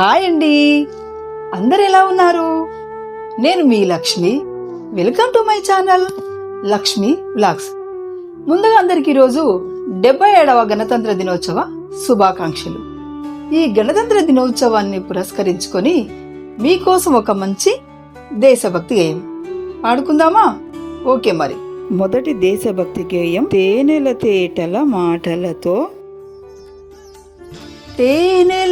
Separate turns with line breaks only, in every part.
Hi అండి. అందరు ఎలా ఉన్నారు? నేను మీ Lakshmi. Welcome to my channel Lakshmi vlogs. ముందుగా అందరికి ఈరోజు డెబ్బై ఏడవ గణతంత్ర దినోత్సవ శుభాకాంక్షలు. ఈ గణతంత్ర దినోత్సవాన్ని పురస్కరించుకొని మీకోసం ఒక మంచి దేశభక్తి గేయం. పాడుకుందామా? ఓకే మరి. మొదటి దేశభక్తి గేయం తేనెల తేటల మాటలతో తేనెల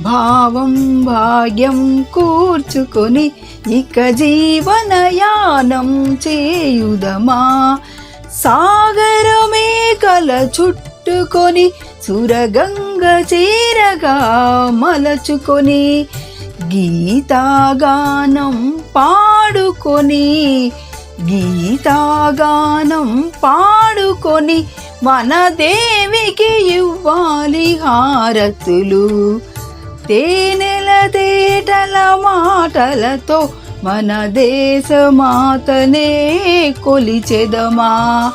భావం భాగ్యం కూర్చుకొని ఇక జీవనయానం చేయుదమా? సాగరమే కల చుట్టుకొని సురగంగ చేరగా మలచుకొని గీతాగానం పాడుకొని గీతాగానం పాడుకొని మన దేవికి ఇవ్వాలి హారతులు. తేనెల తేటల మాటలతో మన దేశమాతనే కొలిచెదమా?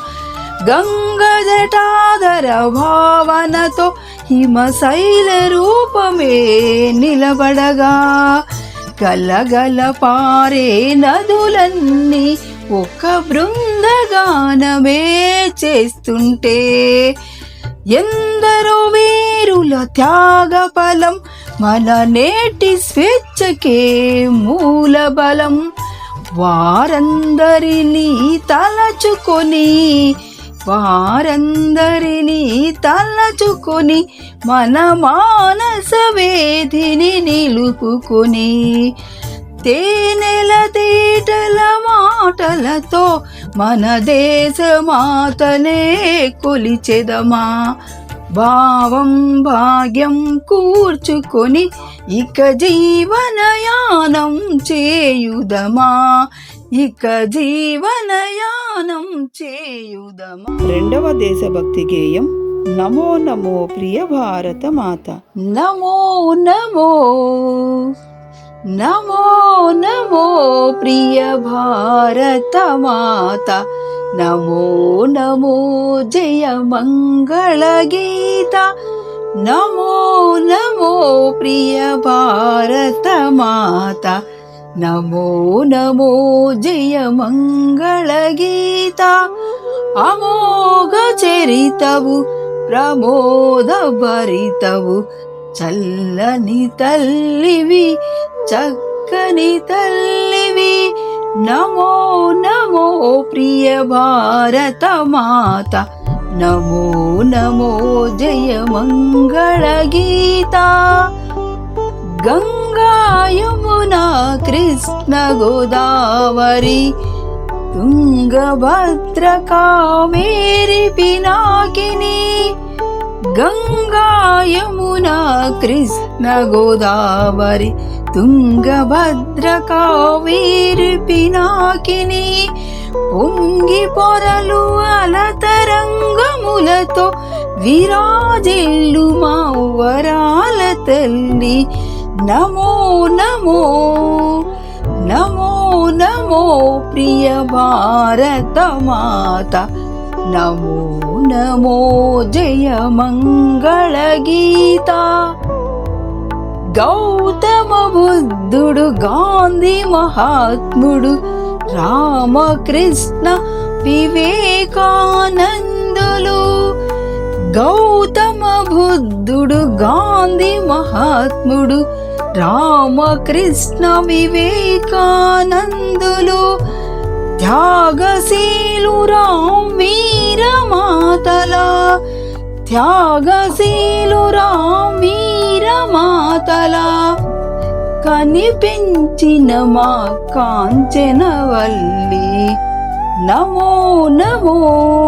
గంగ జటాధర భావనతో హిమశైల రూపమే నిలబడగా. గలగల పారే నదులన్నీ ఒక బృందగానమే చేస్తుంటే. ఎందరో వీరుల త్యాగ ఫలం మన నేటి స్వేచ్ఛకే మూల బలం. వారందరినీ తలచుకొని వారందరినీ తలచుకొని మన మానస వేధిని నిలుపుకొని తేనెల తేటల మాటలతో మన దేశమాతనే కొలిచెదమా. భావం భాగ్యం కూర్చుకొని ఇక జీవనయానం చేయుదమా? ఇక జీవనయానం చేయుదమా? రెండవ దేశభక్తి గేయం నమో నమో ప్రియ భారత మాత నమో నమో నమో నమో ప్రియ భారత మాత నమో నమో జయ మంగళ గీత. నమో నమో ప్రియ భారత మాత. నమో నమో జయ మంగళ గీత. అమోఘ చరితవు ప్రమోద భరితవు. చల్లని తల్లివి చక్కని తల్లివి नमो नमो प्रिय भारत माता नमो नमो जय मङ्गलगीता गङ्गायमुना कृष्ण गोदावरि। तुङ्गभद्रकामेरि पिनाकिनी। गङ्गा यमुना कृष्ण गोदावरी। కృష్ణ పినాకిని పొంగి పొరలు అలతరంగములతో విరాజిల్లు మా వరాల తల్లి. నమో నమో నమో నమో ప్రియ భారత మాత నమో నమో జయ మంగళ గీత. గౌతమ బుద్ధుడు గాంధీ మహాత్ముడు రామకృష్ణ వివేకానందులు. గౌతమ బుద్ధుడు గాంధీ మహాత్ముడు రామకృష్ణ వివేకానందులు. త్యాగశీలు రామ్ వీరమాతల త్యాగశీలు రామ్ వీరమాతల కనిపించిన మా కాంచనవల్లి. నమో నమో.